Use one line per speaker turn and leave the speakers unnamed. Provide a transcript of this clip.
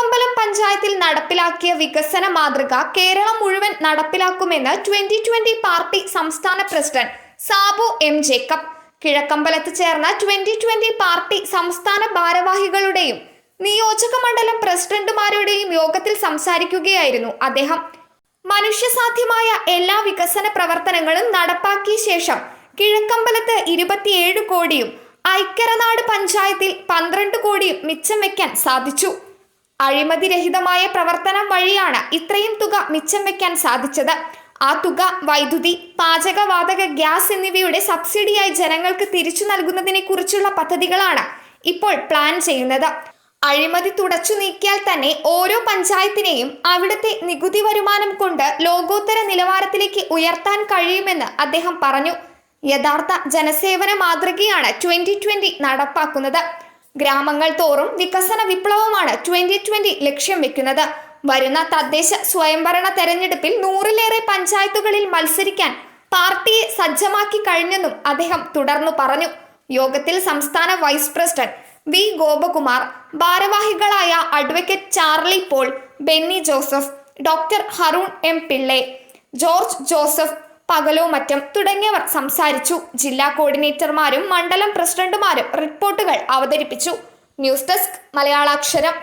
കിഴക്കമ്പലം പഞ്ചായത്തിൽ നടപ്പിലാക്കിയ വികസന മാതൃക കേരളം മുഴുവൻ നടപ്പിലാക്കുമെന്ന് ട്വന്റി ട്വന്റി പാർട്ടി സംസ്ഥാന പ്രസിഡന്റ് സാബു എം ജേക്കബ്. കിഴക്കമ്പലത്ത് ചേർന്ന ട്വന്റി ട്വന്റി പാർട്ടി സംസ്ഥാന ഭാരവാഹികളുടെയും നിയോജക മണ്ഡലം പ്രസിഡന്റുമാരുടെയും യോഗത്തിൽ സംസാരിക്കുകയായിരുന്നു അദ്ദേഹം. മനുഷ്യസാധ്യമായ എല്ലാ വികസന പ്രവർത്തനങ്ങളും നടപ്പാക്കിയ ശേഷം കിഴക്കമ്പലത്ത് ഇരുപത്തിയേഴ് കോടിയും ഐക്യരനാട് പഞ്ചായത്തിൽ പന്ത്രണ്ട് കോടിയും മിച്ചം വെക്കാൻ സാധിച്ചു. അഴിമതിരഹിതമായ പ്രവർത്തനം വഴിയാണ് ഇത്രയും തുക മിച്ചം വെക്കാൻ സാധിച്ചത്. ആ തുക വൈദ്യുതി പാചകവാതക ഗ്യാസ് എന്നിവയുടെ സബ്സിഡിയായി ജനങ്ങൾക്ക് തിരിച്ചു നൽകുന്നതിനെ കുറിച്ചുള്ള പദ്ധതികളാണ് ഇപ്പോൾ പ്ലാൻ ചെയ്യുന്നത്. അഴിമതി തുടച്ചു നീക്കിയാൽ തന്നെ ഓരോ പഞ്ചായത്തിനെയും അവിടുത്തെ നികുതി വരുമാനം കൊണ്ട് ലോകോത്തര നിലവാരത്തിലേക്ക് ഉയർത്താൻ കഴിയുമെന്ന് അദ്ദേഹം പറഞ്ഞു. യഥാർത്ഥ ജനസേവന മാതൃകയാണ് ട്വന്റി നടപ്പാക്കുന്നത്. ഗ്രാമങ്ങൾ തോറും വികസന വിപ്ലവമാണ് ട്വന്റി ട്വന്റി ലക്ഷ്യം വെക്കുന്നത്. വരുന്ന തദ്ദേശ സ്വയംഭരണ തെരഞ്ഞെടുപ്പിൽ നൂറിലേറെ പഞ്ചായത്തുകളിൽ മത്സരിക്കാൻ പാർട്ടിയെ സജ്ജമാക്കി കഴിഞ്ഞെന്നും അദ്ദേഹം തുടർന്നു പറഞ്ഞു. യോഗത്തിൽ സംസ്ഥാന വൈസ് പ്രസിഡന്റ് വി ഗോപകുമാർ ഭാരവാഹികളായ advocate Charlie Paul Benny Joseph doctor Haroon M Pillai George Joseph Pakalomattam തുടങ്ങിയവർ സംസാരിച്ചു. ജില്ലാ കോർഡിനേറ്റർമാരും മണ്ഡലം പ്രസിഡന്റുമാരും റിപ്പോർട്ടുകൾ അവതരിപ്പിച്ചു. News desk Malayalaksharam.